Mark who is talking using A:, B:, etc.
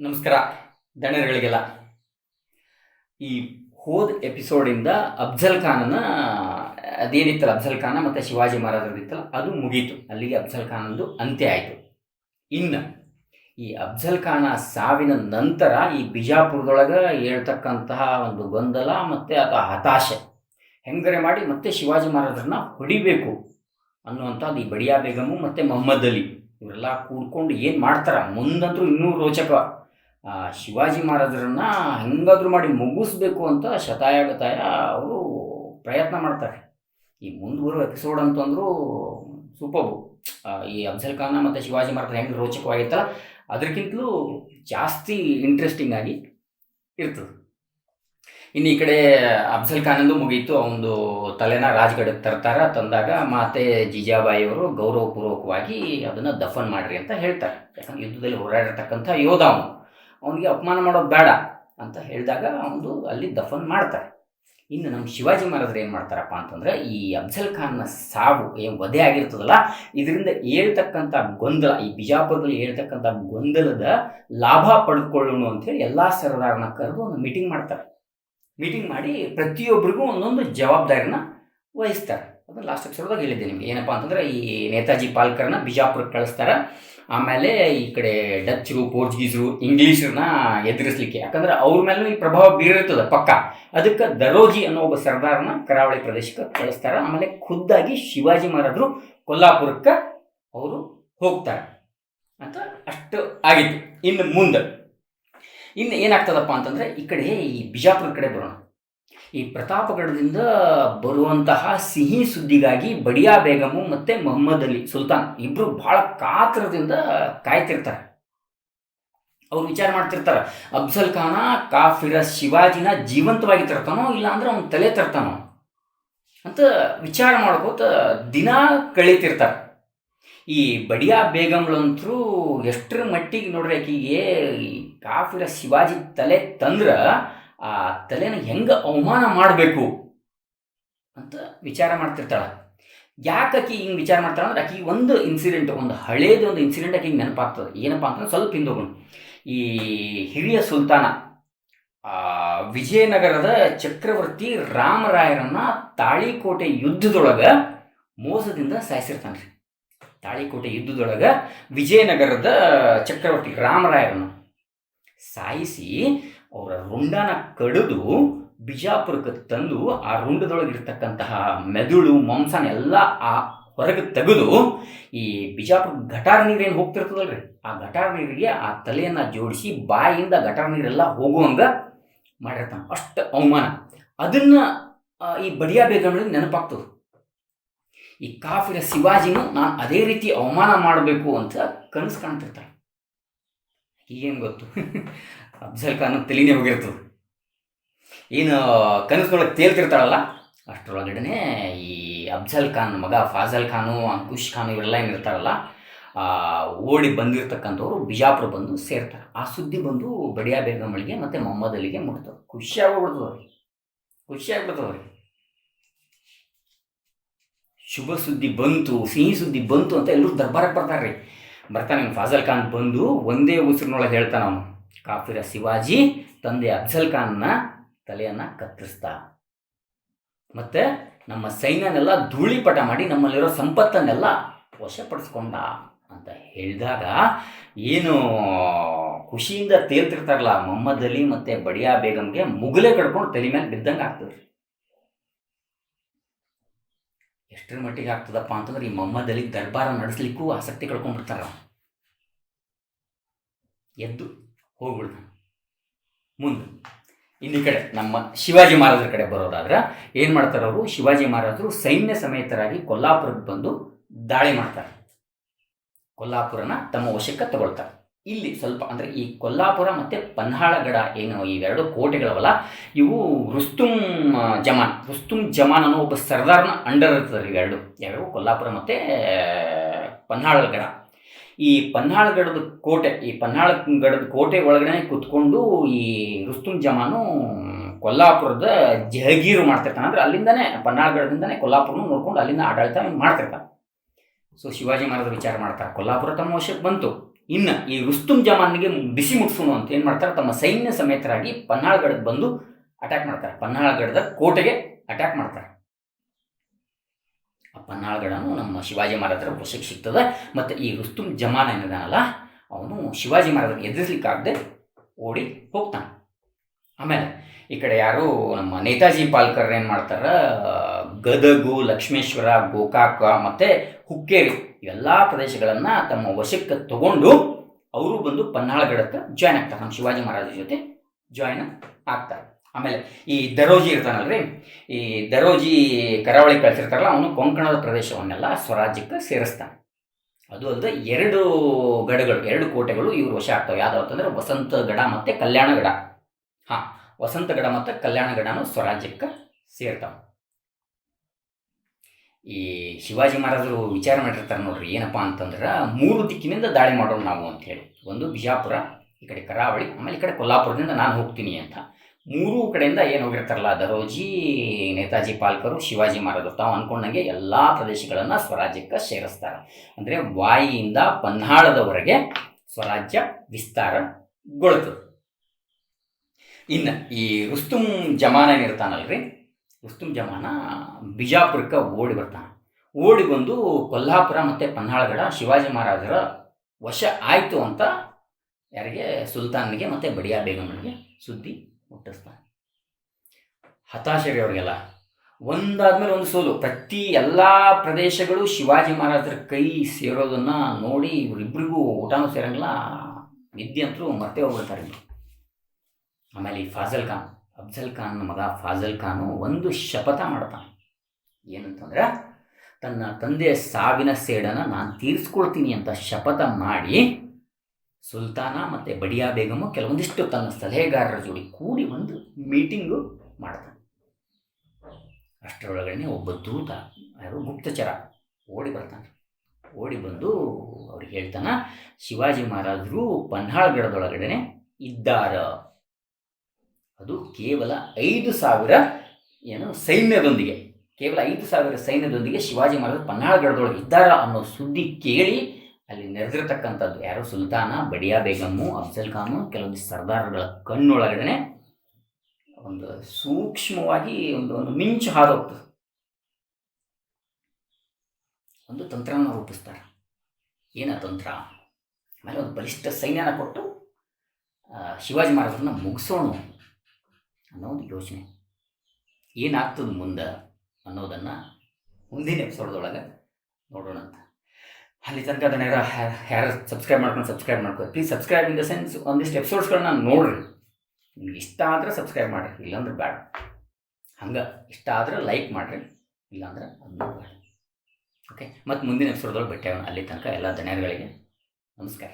A: ನಮಸ್ಕಾರ. ದಣರುಗಳಿಗೆಲ್ಲ ಈ ಹೋದ ಎಪಿಸೋಡಿಂದ ಅಫ್ಜಲ್ ಖಾನನ ಅದೇನಿತ್ತಲ್ಲ ಅಫ್ಜಲ್ ಖಾನ ಮತ್ತು ಶಿವಾಜಿ ಮಹಾರಾಜರದಿತ್ತಲ್ಲ ಅದು ಮುಗೀತು. ಅಲ್ಲಿಗೆ ಅಫ್ಜಲ್ ಖಾನಂದು ಅಂತ್ಯ ಆಯಿತು. ಇನ್ನು ಈ ಅಫ್ಜಲ್ ಖಾನ ಸಾವಿನ ನಂತರ ಈ ಬಿಜಾಪುರದೊಳಗೆ ಹೇಳ್ತಕ್ಕಂತಹ ಒಂದು ಗೊಂದಲ ಮತ್ತು ಅಥವಾ ಹತಾಶೆ. ಹೆಂಗರೆ ಮಾಡಿ ಮತ್ತೆ ಶಿವಾಜಿ ಮಹಾರಾಜರನ್ನ ಹೊಡಿಬೇಕು ಅನ್ನುವಂಥದ್ದು ಈ ಬಡಿಯಾ ಬೇಗಮು ಮತ್ತು ಮೊಹಮ್ಮದ್ ಅಲಿ. ಇವರೆಲ್ಲ ಕೂಡ್ಕೊಂಡು ಏನು ಮಾಡ್ತಾರೆ? ಮುಂದಂತೂ ಇನ್ನೂ ರೋಚಕ. ಆ, ಶಿವಾಜಿ ಮಹಾರಾಜರನ್ನ ಹೆಂಗಾದ್ರೂ ಮಾಡಿ ಮುಗಿಸ್ಬೇಕು ಅಂತ ಶತಾಯಗತಾಯ ಅವರು ಪ್ರಯತ್ನ ಮಾಡ್ತಾರೆ. ಈ ಮುಂದುವರೋ ಎಪಿಸೋಡ್ ಅಂತಂದ್ರು ಸೂಪರ್ಬು ಈ ಅಫ್ಜಲ್ ಖಾನ ಮತ್ತು ಶಿವಾಜಿ ಮಹಾರಾಜರು ಹೆಂಗೆ ರೋಚಕವಾಗಿತ್ತಲ್ಲ ಅದಕ್ಕಿಂತಲೂ ಜಾಸ್ತಿ ಇಂಟ್ರೆಸ್ಟಿಂಗ್ ಆಗಿ ಇರ್ತದೆ. ಇನ್ನು ಈ ಕಡೆ ಅಫ್ಜಲ್ ಖಾನಂದು ಮುಗೀತು ಅವನದು ತಲೆನ ರಾಜ್ಗಢಕ್ಕೆ ತರ್ತಾರ. ತಂದಾಗ ಮಾತೆ ಜಿಜಾಬಾಯಿ ಅವರು ಗೌರವಪೂರ್ವಕವಾಗಿ ಅದನ್ನು ದಫನ್ ಮಾಡ್ರಿ ಅಂತ ಹೇಳ್ತಾರೆ. ಯಾಕಂದ್ರೆ ಯುದ್ಧದಲ್ಲಿ ಹೋರಾಡಿರ್ತಕ್ಕಂಥ ಯೋಧ ಅವನು. ಅವನಿಗೆ ಅಪಮಾನ ಮಾಡೋದು ಬೇಡ ಅಂತ ಹೇಳಿದಾಗ ಅವನು ಅಲ್ಲಿ ದಫನ್ ಮಾಡ್ತಾರೆ. ಇನ್ನು ನಮ್ಮ ಶಿವಾಜಿ ಮಹಾರಾಜರು ಏನು ಮಾಡ್ತಾರಪ್ಪ ಅಂತಂದ್ರೆ ಈ ಅಫ್ಜಲ್ ಖಾನ್ನ ಸಾವು ಏನು ವಧೆ ಆಗಿರ್ತದಲ್ಲ, ಇದರಿಂದ ಹೇಳ್ತಕ್ಕಂಥ ಗೊಂದಲ, ಈ ಬಿಜಾಪುರದಲ್ಲಿ ಹೇಳ್ತಕ್ಕಂಥ ಗೊಂದಲದ ಲಾಭ ಪಡೆದುಕೊಳ್ಳೋಣ ಅಂತೇಳಿ ಎಲ್ಲ ಸರದಾರನ ಕರೆದು ಒಂದು ಮೀಟಿಂಗ್ ಮಾಡ್ತಾರೆ. ಮೀಟಿಂಗ್ ಮಾಡಿ ಪ್ರತಿಯೊಬ್ಬರಿಗೂ ಒಂದೊಂದು ಜವಾಬ್ದಾರಿನ ವಹಿಸ್ತಾರೆ. ಅದನ್ನು ಲಾಸ್ಟ್ ಎಪಿಸೋಡ್ದಾಗ ಹೇಳಿದ್ದೆ ನಿಮಗೆ. ಏನಪ್ಪ ಅಂತಂದ್ರೆ ಈ ನೇತಾಜಿ ಪಾಲ್ಕರ್ನ ಬಿಜಾಪುರಕ್ಕೆ ಕಳಿಸ್ತಾರೆ. ಆಮೇಲೆ ಈ ಕಡೆ ಡಚ್ಚರು ಪೋರ್ಚುಗೀಸರು ಇಂಗ್ಲೀಷರನ್ನ ಎದುರಿಸ್ಲಿಕ್ಕೆ. ಯಾಕಂದ್ರೆ ಅವ್ರ ಮೇಲೂ ಈ ಪ್ರಭಾವ ಬೀರಿರ್ತದೆ, ಪಕ್ಕ. ಅದಕ್ಕೆ ದರೋಜಿ ಅನ್ನೋ ಒಬ್ಬ ಸರ್ದಾರನ ಕರಾವಳಿ ಪ್ರದೇಶಕ್ಕೆ ಕಳಿಸ್ತಾರೆ. ಆಮೇಲೆ ಖುದ್ದಾಗಿ ಶಿವಾಜಿ ಮಹಾರಾಜರು ಕೊಲ್ಲಾಪುರಕ್ಕೆ ಅವರು ಹೋಗ್ತಾರೆ. ಅಂತ ಅಷ್ಟು ಆಗಿತ್ತು. ಇನ್ನು ಮುಂದೆ. ಇನ್ನು ಏನಾಗ್ತದಪ್ಪ ಅಂತಂದ್ರೆ, ಈ ಕಡೆ ಈ ಬಿಜಾಪುರ ಕಡೆ ಬರೋಣ. ಈ ಪ್ರತಾಪಗಢದಿಂದ ಬರುವಂತಹ ಸಿಹಿ ಸುದ್ದಿಗಾಗಿ ಬಡಿಯಾ ಬೇಗಮು ಮತ್ತು ಮೊಹಮ್ಮದ್ ಅಲಿ ಸುಲ್ತಾನ್ ಇಬ್ಬರು ಬಹಳ ಕಾತರದಿಂದ ಕಾಯ್ತಿರ್ತಾರೆ. ಅವ್ರು ವಿಚಾರ ಮಾಡ್ತಿರ್ತಾರೆ, ಅಫ್ಜಲ್ ಖಾನ ಕಾಫಿರ ಶಿವಾಜಿನ ಜೀವಂತವಾಗಿ ತರ್ತಾನೋ ಇಲ್ಲ ಅಂದ್ರೆ ಅವ್ನ ತಲೆ ತರ್ತಾನೋ ಅಂತ ವಿಚಾರ ಮಾಡ್ಕೋತ ದಿನ ಕಳೀತಿರ್ತಾರೆ. ಈ ಬಡಿಯಾ ಬೇಗಂಗಳಂತರೂ ಎಷ್ಟರ ಮಟ್ಟಿಗೆ ನೋಡ್ರಿ ಆಕಿಗೆ ಕಾಫಿರ ಶಿವಾಜಿ ತಲೆ ತಂದ್ರೆ ಆ ತಲೆನ ಹೆಂಗೆ ಅವಮಾನ ಮಾಡಬೇಕು ಅಂತ ವಿಚಾರ ಮಾಡ್ತಿರ್ತಾಳೆ. ಯಾಕೆ ಆಕಿ ಹಿಂಗೆ ವಿಚಾರ ಮಾಡ್ತಾಳೆ ಅಂದ್ರೆ ಆಕಿಗೆ ಒಂದು ಇನ್ಸಿಡೆಂಟ್ ಒಂದು ಹಳೇದು ಒಂದು ಇನ್ಸಿಡೆಂಟ್ ಆಕಿಗೆ ನೆನಪಾಗ್ತದೆ. ಏನಪ್ಪ ಅಂತಂದ್ರೆ ಸ್ವಲ್ಪ ಹಿಂದೋಗೋಣ ಈ ಹಿರಿಯ ಸುಲ್ತಾನ ವಿಜಯನಗರದ ಚಕ್ರವರ್ತಿ ರಾಮರಾಯರನ್ನ ತಾಳಿಕೋಟೆ ಯುದ್ಧದೊಳಗೆ ಮೋಸದಿಂದ ಸಾಯಿಸಿರ್ತಾನೆ ರೀ. ತಾಳಿಕೋಟೆ ಯುದ್ಧದೊಳಗೆ ವಿಜಯನಗರದ ಚಕ್ರವರ್ತಿ ರಾಮರಾಯರನ್ನು ಸಾಯಿಸಿ ಅವರ ರುಂಡನ ಕಡಿದು ಬಿಜಾಪುರಕ್ಕೆ ತಂದು ಆ ರುಂಡದೊಳಗಿರ್ತಕ್ಕಂತಹ ಮೆದುಳು ಮಾಂಸನ ಎಲ್ಲ ಆ ಹೊರಗೆ ತೆಗೆದು ಈ ಬಿಜಾಪುರ ಗಟಾರ ನೀರೇನು ಹೋಗ್ತಿರ್ತದಲ್ರಿ? ಆ ಗಟಾರ ನೀರಿಗೆ ಆ ತಲೆಯನ್ನು ಜೋಡಿಸಿ ಬಾಯಿಯಿಂದ ಗಟಾರ ನೀರೆಲ್ಲ ಹೋಗುವಂಗೆ ಮಾಡಿರ್ತಾನೆ. ಅಷ್ಟು ಅವಮಾನ. ಅದನ್ನು ಈ ಬಡಿಯಾ ಬೇಗಮ್ಗಳಿಗೆ ನೆನಪಾಗ್ತದೆ. ಈ ಕಾಫಿರ ಶಿವಾಜಿನೂ ನಾನು ಅದೇ ರೀತಿ ಅವಮಾನ ಮಾಡಬೇಕು ಅಂತ ಕನಸು ಕಾಣ್ತಿರ್ತಾಳೆ. ಈಗೇನು ಗೊತ್ತು? ಅಫ್ಜಲ್ ಖಾನ್ ತಲೆನೇ ಹೋಗಿರ್ತದೆ. ಏನು ಕನಸುಗಳಿಗೆ ತೇಲ್ತಿರ್ತಾಳಲ್ಲ ಅಷ್ಟರೊಳಗಡೆ ಈ ಅಫ್ಜಲ್ ಖಾನ್ ಮಗ ಫಾಜಲ್ ಖಾನು, ಅಂಕುಶ್ ಖಾನ್ ಇವರೆಲ್ಲ ಏನಿರ್ತಾರಲ್ಲ ಓಡಿ ಬಂದಿರ್ತಕ್ಕಂಥವ್ರು ಬಿಜಾಪುರ ಬಂದು ಸೇರ್ತಾರೆ. ಆ ಸುದ್ದಿ ಬಂದು ಬಡಿಯಾ ಬೇಗಮಳಿಗೆ ಮತ್ತು ಮೊಹಮ್ಮದ್ ಅಲಿಗೆ ಮುಟ್ತವೆ ಖುಷಿ ಆಗ್ಬಿಡ್ತದೆ ಅವ್ರಿಗೆ. ಖುಷಿ ಶುಭ ಸುದ್ದಿ ಬಂತು, ಸಿಹಿ ಸುದ್ದಿ ಬಂತು ಅಂತ ಎಲ್ಲರೂ ದರ್ಬಾರಕ್ಕೆ ಬರ್ತಾರೆ ರೀ ಬರ್ತಾನೆ, ಫಾಜಲ್ ಖಾನ್ ಬಂದು ಒಂದೇ ಉಸಿರಿನೊಳಗೆ ಹೇಳ್ತಾನೆ ಅವನು. ಕಾಫಿರ ಶಿವಾಜಿ ತಂದೆ ಅಫ್ಜಲ್ ಖಾನ್ನ ತಲೆಯನ್ನು ಕತ್ತರಿಸ್ದ. ಮತ್ತು ನಮ್ಮ ಸೈನ್ಯನೆಲ್ಲ ಧೂಳಿಪಟ ಮಾಡಿ ನಮ್ಮಲ್ಲಿರೋ ಸಂಪತ್ತನ್ನೆಲ್ಲ ವಶಪಡಿಸ್ಕೊಂಡ ಅಂತ ಹೇಳಿದಾಗ ಏನು ಖುಷಿಯಿಂದ ತೇಲ್ತಿರ್ತಾರಲ್ಲ ಮೊಹಮ್ಮದ್ ಅಲಿ ಮತ್ತು ಬಡಿಯಾ ಬೇಗಂಗೆ ಮುಗುಲೆ ಕಡ್ಕೊಂಡು ತಲೆ ಮೇಲೆ ಬಿದ್ದಂಗೆ ಆಗ್ತದ್ರಿ ಎಷ್ಟರ ಮಟ್ಟಿಗೆ ಆಗ್ತದಪ್ಪ ಅಂತಂದ್ರೆ ಈ ಮೊಹಮ್ಮದ್ ಅಲಿ ದರ್ಬಾರ ನಡೆಸ್ಲಿಕ್ಕೂ ಆಸಕ್ತಿ ಕಳ್ಕೊಂಡ್ಬಿಡ್ತಾರ. ಎದ್ದು ಹೋಗ್ಬಿಡ್ತಾನೆ ಮುಂದೆ ಇನ್ನು ಕಡೆ ನಮ್ಮ ಶಿವಾಜಿ ಮಹಾರಾಜರ ಕಡೆ ಬರೋದಾದ್ರೆ, ಏನು ಮಾಡ್ತಾರೆ ಅವರು? ಶಿವಾಜಿ ಮಹಾರಾಜರು ಸೈನ್ಯ ಸಮೇತರಾಗಿ ಕೊಲ್ಲಾಪುರಕ್ಕೆ ಬಂದು ದಾಳಿ ಮಾಡ್ತಾರೆ. ಕೊಲ್ಲಾಪುರನ ತಮ್ಮ ವಶಕ್ಕೆ ತಗೊಳ್ತಾರೆ. ಇಲ್ಲಿ ಸ್ವಲ್ಪ ಅಂದರೆ ಈ ಕೊಲ್ಲಾಪುರ ಮತ್ತು ಪನ್ಹಾಳಗಡ ಏನು ಇವೆರಡು ಕೋಟೆಗಳವಲ್ಲ, ಇವು ರುಸ್ತುಂ ಜಮಾನ್. ರುಸ್ತುಂ ಜಮಾನ್ ಅನ್ನೋ ಒಬ್ಬ ಸರ್ದಾರ್ನ ಅಂಡರ್ ಇರ್ತದೆ ಇವೆರಡು. ಯಾವ್ಯಾವು ಕೊಲ್ಲಾಪುರ ಮತ್ತು ಪನ್ಹಾಳಗಡ. ಈ ಪನ್ನಾಳಗಡದ ಕೋಟೆ, ಈ ಪನ್ನಾಳಗಡದ ಕೋಟೆ ಒಳಗಡೆ ಕುತ್ಕೊಂಡು ಈ ರುಸ್ತುಂ ಜಮಾನು ಕೊಲ್ಲಾಪುರದ ಜಹಗೀರು ಮಾಡ್ತಿರ್ತಾನೆ. ಅಂದ್ರೆ ಅಲ್ಲಿಂದನೇ, ಪನ್ನಾಳಗಡದಿಂದನೇ ಕೊಲ್ಲಾಪುರನು ನೋಡ್ಕೊಂಡು ಅಲ್ಲಿಂದ ಆಡಳಿತ ಮಾಡ್ತಿರ್ತಾನೆ. ಸೊ ಶಿವಾಜಿ ಮಹಾರಾಜ ವಿಚಾರ ಮಾಡ್ತಾರೆ. ಕೊಲ್ಲಾಪುರ ತಮ್ಮ ವಶಕ್ಕೆ ಬಂತು. ಇನ್ನು ಈ ರುಸ್ತುಂ ಜಮಾನಿಗೆ ಬಿಸಿ ಮುಟ್ಸೋಣ ಅಂತ ಏನು ಮಾಡ್ತಾರೆ? ತಮ್ಮ ಸೈನ್ಯ ಸಮೇತರಾಗಿ ಪನ್ನಾಳಗಡಕ್ಕೆ ಬಂದು ಅಟ್ಯಾಕ್ ಮಾಡ್ತಾರೆ. ಪನ್ನಾಳಗಡದ ಕೋಟೆಗೆ ಅಟ್ಯಾಕ್ ಮಾಡ್ತಾರೆ. ಆ ನಮ್ಮ ಶಿವಾಜಿ ಮಹಾರಾಜರ ವಶಕ್ಕೆ ಸಿಗ್ತದೆ. ಮತ್ತು ಈ ರುಸ್ತುಂ ಜಮಾನ ಏನಿದಾನಲ್ಲ, ಅವನು ಶಿವಾಜಿ ಮಹಾರಾಜನ ಎದುರಿಸ್ಲಿಕ್ಕಾಗದೆ ಓಡಿ ಹೋಗ್ತಾನೆ. ಆಮೇಲೆ ಈ ಕಡೆ ಯಾರು ನಮ್ಮ ನೇತಾಜಿ ಪಾಲ್ಕರ್ ಏನು ಮಾಡ್ತಾರೆ, ಗದಗು, ಲಕ್ಷ್ಮೇಶ್ವರ, ಗೋಕಾಕ, ಮತ್ತು ಹುಕ್ಕೇರಿ ಎಲ್ಲ ಪ್ರದೇಶಗಳನ್ನು ತಮ್ಮ ವಶಕ್ಕೆ ತಗೊಂಡು ಅವರು ಬಂದು ಪನ್ನಾಳಗಡಕ್ಕೆ ಜಾಯ್ನ್ ಆಗ್ತಾರೆ. ನಮ್ಮ ಶಿವಾಜಿ ಮಹಾರಾಜರ ಜೊತೆ ಜಾಯ್ನ್ ಆಗ್ತಾರೆ. ಆಮೇಲೆ ಈ ದರೋಜಿ ಇರ್ತಾನಲ್ರಿ, ಈ ದರೋಜಿ ಕರಾವಳಿ ಕಳಿಸಿರ್ತಾರಲ್ಲ, ಅವನು ಕೊಂಕಣದ ಪ್ರದೇಶವನ್ನೆಲ್ಲ ಸ್ವರಾಜ್ಯಕ್ಕೆ ಸೇರಿಸ್ತಾನೆ. ಅದು ಅಲ್ಲದೆ ಎರಡು ಗಡಗಳು, ಎರಡು ಕೋಟೆಗಳು ಇವರು ವಶ ಆಗ್ತವೆ. ಯಾವ್ದಾವ ಅಂತಂದ್ರೆ ವಸಂತಗಡ ಮತ್ತು ಕಲ್ಯಾಣಗಡ ಹಾಂ ವಸಂತಗಡ ಮತ್ತು ಕಲ್ಯಾಣಗಡನೂ ಸ್ವರಾಜ್ಯಕ್ಕೆ ಸೇರ್ತಾವೆ. ಈ ಶಿವಾಜಿ ಮಹಾರಾಜರು ವಿಚಾರ ಮಾಡಿರ್ತಾರೆ ನೋಡ್ರಿ, ಏನಪ್ಪ ಅಂತಂದ್ರೆ ಮೂರು ದಿಕ್ಕಿನಿಂದ ದಾಳಿ ಮಾಡೋಣ ನಾವು ಅಂತ ಹೇಳಿ. ಒಂದು ಬಿಜಾಪುರ, ಈ ಕಡೆ ಕರಾವಳಿ, ಆಮೇಲೆ ಈ ಕಡೆ ಕೊಲ್ಲಾಪುರದಿಂದ ನಾನು ಹೋಗ್ತೀನಿ ಅಂತ. ಮೂರೂ ಕಡೆಯಿಂದ ಏನು ಹೋಗಿರ್ತಾರಲ್ಲ, ದರೋಜಿ, ನೇತಾಜಿ ಪಾಲ್ಕರು, ಶಿವಾಜಿ ಮಹಾರಾಜರು, ತಾವು ಅಂದ್ಕೊಂಡಂಗೆ ಎಲ್ಲ ಪ್ರದೇಶಗಳನ್ನು ಸ್ವರಾಜ್ಯಕ್ಕೆ ಸೇರಿಸ್ತಾರೆ. ಅಂದರೆ ವಾಯಿಯಿಂದ ಪನ್ನಾಳದವರೆಗೆ ಸ್ವರಾಜ್ಯ ವಿಸ್ತಾರಗೊಳ್ತದೆ. ಇನ್ನು ಈ ರುಸ್ತುಂ ಜಮಾನ ಏನಿರ್ತಾನಲ್ರಿ ರುಸ್ತುಂ ಜಮಾನ ಬಿಜಾಪುರಕ್ಕೆ ಓಡಿ ಬರ್ತಾನೆ. ಓಡಿ ಬಂದು ಕೊಲ್ಹಾಪುರ ಮತ್ತು ಪನ್ನಾಳಗಡ ಶಿವಾಜಿ ಮಹಾರಾಜರ ವಶ ಆಯಿತು ಅಂತ ಯಾರಿಗೆ? ಸುಲ್ತಾನ್ಗೆ ಮತ್ತು ಬಡಿಯಾ ಬೇಗಮ್ಮನಿಗೆ ಸುದ್ದಿ ಮುಟ್ಟಿಸ್ತಾನೆ ಹತಾಶೆ ಅವರಿಗೆಲ್ಲ ಒಂದಾದ್ಮೇಲೆ ಒಂದು ಸೋಲು. ಪ್ರತಿ ಎಲ್ಲ ಪ್ರದೇಶಗಳು ಶಿವಾಜಿ ಮಹಾರಾಜರ ಕೈ ಸೇರೋದನ್ನು ನೋಡಿ ಇವರಿಬ್ಬರಿಗೂ ಊಟನೂ ಸೇರಂಗಿಲ್ಲ. ನಿದ್ದೆ ಅಂತಲೂ ಮತ್ತೆ ಹೋಗ್ಬಿಡ್ತಾರೆ. ಆಮೇಲೆ ಈ ಫಾಜಲ್ ಖಾನ್, ಅಫ್ಜಲ್ ಖಾನ್ ಮಗ ಫಾಜಲ್ ಖಾನು ಒಂದು ಶಪಥ ಮಾಡ್ತಾನೆ. ಏನಂತಂದ್ರೆ, ತನ್ನ ತಂದೆಯ ಸಾವಿನ ಸೇಡನ್ನು ನಾನು ತೀರಿಸ್ಕೊಳ್ತೀನಿ ಅಂತ ಶಪಥ ಮಾಡಿ ಸುಲ್ತಾನ ಮತ್ತು ಬಡಿಯಾ ಬೇಗಮು ಕೆಲವೊಂದಿಷ್ಟು ತನ್ನ ಸಲಹೆಗಾರರ ಜೋಡಿ ಕೂಡಿ ಒಂದು ಮೀಟಿಂಗು ಮಾಡ್ತಾನೆ. ಅಷ್ಟರೊಳಗಡೆ ಒಬ್ಬ ದೂತ, ಯಾರು ಗುಪ್ತಚರ ಓಡಿ ಬರ್ತಾನೆ. ಓಡಿ ಬಂದು ಅವ್ರಿಗೆ ಹೇಳ್ತಾನ, ಶಿವಾಜಿ ಮಹಾರಾಜರು ಪನ್ಹಾಳ್ಗಡದೊಳಗಡೆ ಇದ್ದಾರ. ಅದು ಕೇವಲ ಐದು ಸಾವಿರ ಏನು ಸೈನ್ಯದೊಂದಿಗೆ, ಕೇವಲ ಐದು ಸಾವಿರ ಸೈನ್ಯದೊಂದಿಗೆ ಶಿವಾಜಿ ಮಹಾರಾಜರು ಪನ್ನಾಳಗಡದೊಳಗೆ ಇದ್ದಾರ ಅನ್ನೋ ಸುದ್ದಿ ಕೇಳಿ ಅಲ್ಲಿ ನೆರೆದಿರ್ತಕ್ಕಂಥದ್ದು ಯಾರೋ ಸುಲ್ತಾನ, ಬಡಿಯಾ ಬೇಗಮ್ಮು, ಅಫ್ಜಲ್ ಖಾನು, ಕೆಲವೊಂದು ಸರ್ದಾರ್ಗಳ ಕಣ್ಣೊಳಗಡೆ ಒಂದು ಸೂಕ್ಷ್ಮವಾಗಿ ಒಂದು ಒಂದು ಮಿಂಚು ಹಾರೋಗ್ತದೆ ಒಂದು ತಂತ್ರವನ್ನು ರೂಪಿಸ್ತಾರೆ. ಏನ ತಂತ್ರ? ಆಮೇಲೆ ಒಂದು ಬಲಿಷ್ಠ ಸೈನ್ಯನ ಕೊಟ್ಟು ಶಿವಾಜಿ ಮಹಾರಾಜರನ್ನ ಮುಗಿಸೋಣ ಅನ್ನೋ ಒಂದು ಯೋಚನೆ. ಏನಾಗ್ತದೆ ಮುಂದೆ ಅನ್ನೋದನ್ನು ಮುಂದಿನ ಎಪಿಸೋಡ್ದೊಳಗೆ ನೋಡೋಣ ಅಂತ ಅಲ್ಲಿ ತನಕ ಅದನ್ನ ಯಾರು ಸಬ್ಸ್ಕ್ರೈಬ್ ಮಾಡ್ಕೊಂಡು ಸಬ್ಸ್ಕ್ರೈಬ್ ಮಾಡ್ಕೊಳ್ಳಿ please subscribe in the sense ಒಂದಿಷ್ಟು ಎಪಿಸೋಡ್ಸ್ಗಳನ್ನ ನೋಡ್ರಿ. ನಿಮ್ಗೆ ಇಷ್ಟ ಆದರೆ ಸಬ್ಸ್ಕ್ರೈಬ್ ಮಾಡಿರಿ, ಇಲ್ಲಾಂದ್ರೆ ಬೇಡ ಹಂಗೆ ಇಷ್ಟ ಆದರೆ ಲೈಕ್ ಮಾಡಿರಿ, ಇಲ್ಲಾಂದ್ರೆ ಅದನ್ನು ಬೇಡ ಓಕೆ ಮತ್ತು ಮುಂದಿನ ಎಪಿಸೋಡ್ದೊಳಗೆ ಭೇಟಿಯಾಗೋಣ. ಅಲ್ಲಿ ತನಕ ಎಲ್ಲ ಧನ್ಯಗಳಿಗೆ ನಮಸ್ಕಾರ.